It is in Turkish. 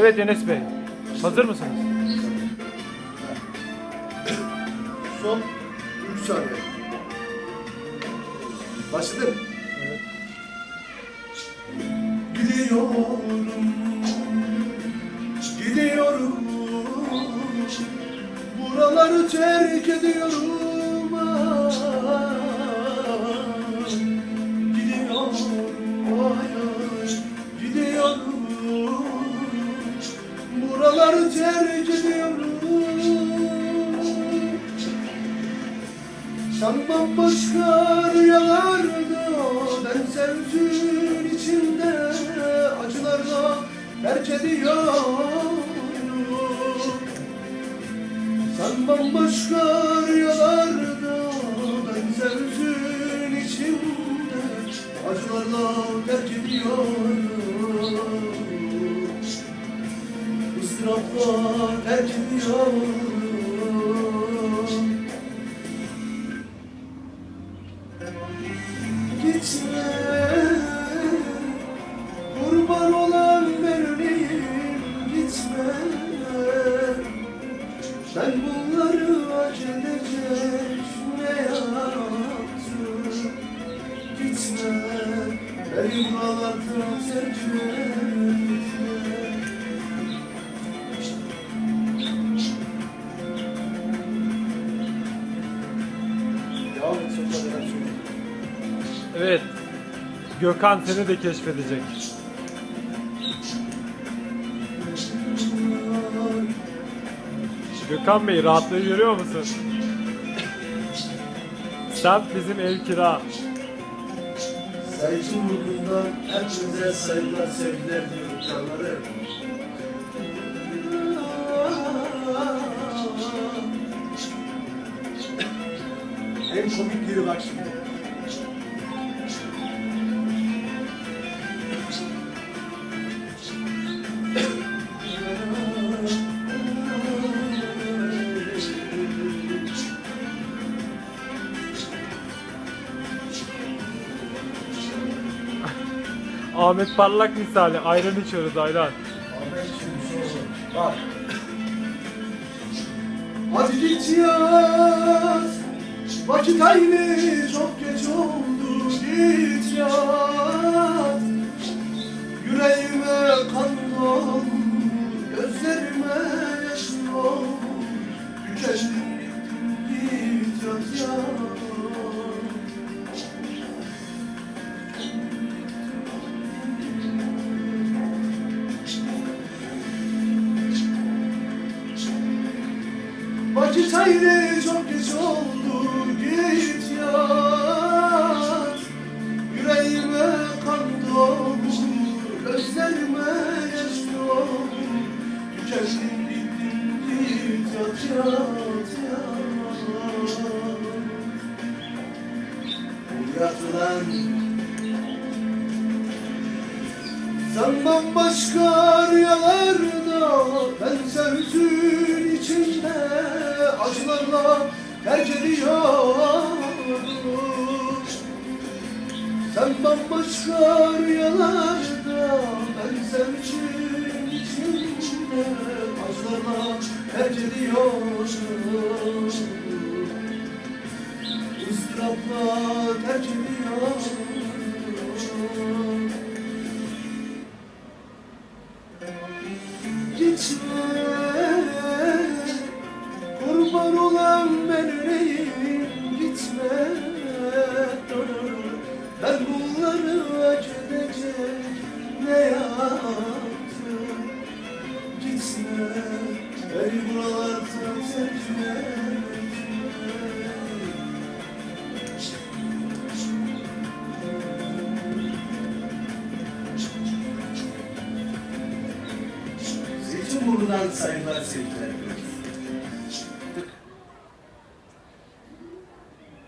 Evet Enes Bey. Hazır mısınız? Son 3 saniye. Başladım. Gidiyorum, gidiyorum. Buraları terk ediyorum. Ah, Gidiyorum, ay, Sen bambaşka rüyalarda Ben sevdiğin içinde. Acılarla terk ediyorum. Sen bambaşka rüyalarda Ben sevdiğin içinde. Acılarla terk ediyorum. Istırapla terk ediyorum Gitme. Kurban olan benim Gitme. Ben bunları hak edecek Ne yaptım Gitme. Beni buralardan terk etme Evet. Gökhan seni de keşfedecek. Gökhan Bey rahatlığı görüyor musun? Sen bizim ev kira. Zeytinburnu'ndan hepinize saygılar, sevgiler diyorum canları. En komik yeri bak şimdi. Ahmet Parlak misali ayran içiyoruz ayran. Ahmet şu Bak. Hadi yat. Vakit aynı çok geç oldu. Yat. Yüreğime kan doldu. Vakit ayrı çok geç oldu git yat Yüreğime kan doldu Gözlerime yaş doldu Tükendim bittim git yat yat yat. Yat ulan sen bambaşka rüyalarda Ben sevdiğin içinde Acılarla terk ediyorum Sen bambaşka rüyalarda Ben sevdiğin içinde Acılarla terk ediyorum ıstırapla terk ediyorum Gitme Ben bunları hak edecek Ne yaptım Gitme Beni buralardan terk Zeytinburnu'dan saygılar sevgiler.